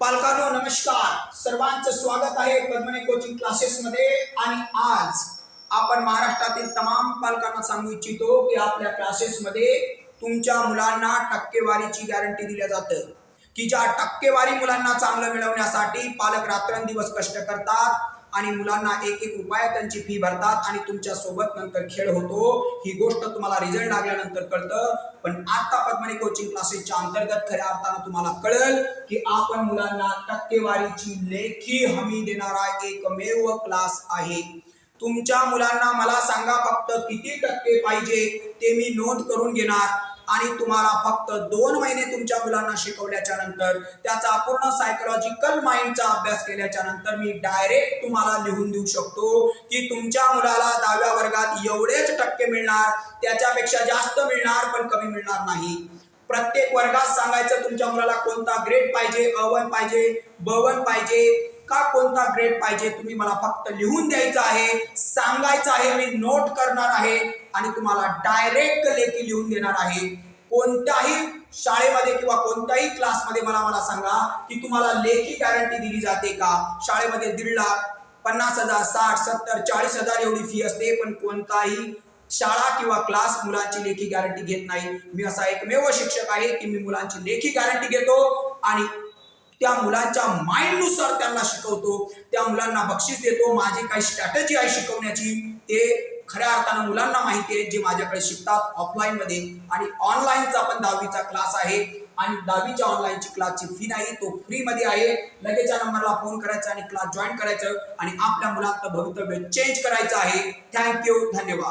पालकांनो नमस्कार. सर्वांचं स्वागत आहे पद्मनी कोचिंग क्लासेस मध्ये. आणि आज आपण महाराष्ट्रातील तमाम पालकांना सांगू इच्छितो की आपल्या क्लासेस मध्ये तुमच्या मुलांना टक्केवारीची गॅरंटी दिल्या जाते. की ज्या टक्केवारी मुलांना चांगलं मिळवण्यासाठी पालक रात्रंदिवस कष्ट करतात आणि मुलांना एक एक रुपया त्यांची फी भरतात आणि तुमच्यासोबत नंतर खेळ होतो. ही गोष्ट तुम्हाला रिझल्ट लागल्यानंतर कळतं. पण आता पद्मनी कोचिंग क्लासेसच्या अंतर्गत खऱ्या अर्थानं तुम्हाला कळेल की आपण मुलांना टक्केवारीची लेखी हमी देणारा एकमेव क्लास आहे. तुमच्या मुलांना मला सांगा फक्त किती टक्के पाहिजे ते मी नोंद करून घेणार. आणि तुम्हाला फक्त दोन महिने तुमच्या मुलांना शिकवल्याच्या नंतर त्याचा पूर्ण सायकोलॉजिकल माइंडचा अभ्यास केल्याच्यानंतर मी डायरेक्ट तुम्हाला लिहून देऊ शकतो की तुमच्या मुलाला दहाव्या वर्गात एवढेच टक्के मिळणार त्याच्यापेक्षा जास्त मिळणार पण कमी मिळणार नाही. प्रत्येक वर्गात सांगायचं तुमच्या मुलाला कोणता ग्रेड पाहिजे अवन पाहिजे बवन पाहिजे का कोणता ग्रेड पाहिजे? तुम्ही मला फक्त लिहून द्यायचं आहे सांगायचं आहे मी नोट करणार आहे आणि तुम्हाला डायरेक्ट लेखी लिहून देणार आहे. कोणत्याही शाळेमध्ये किंवा कोणत्याही क्लासमध्ये मला मला सांगा की तुम्हाला लेखी गॅरंटी दिली जाते का? शाळेमध्ये दीड लाख पन्नास हजार साठ सत्तर चाळीस हजार एवढी फी असते पण कोणताही शाळा किंवा क्लास मुलांची लेखी गॅरंटी घेत नाही. मी असा एकमेव शिक्षक आहे की मी मुलांची लेखी गॅरंटी घेतो आणि त्या मुलांच्या माइंडनुसार त्यांना शिकवतो. त्या मुलांना बक्षीस देतो. माझी काही स्ट्रॅटजी आहे शिकवण्याची. ते खऱ्या अर्थानं मुलांना माहिती आहे जे माझ्याकडे शिकतात ऑफलाईनमध्ये आणि ऑनलाईनचा पण दहावीचा क्लास आहे. आणि दहावीच्या ऑनलाईनची क्लासची फी नाही तो फ्री मध्ये आहे. लगेचच्या नंबरला फोन करायचा आणि क्लास जॉईन करायचं. आणि आपल्या मुलांचं भवितव्य चेंज करायचं आहे. थँक्यू धन्यवाद.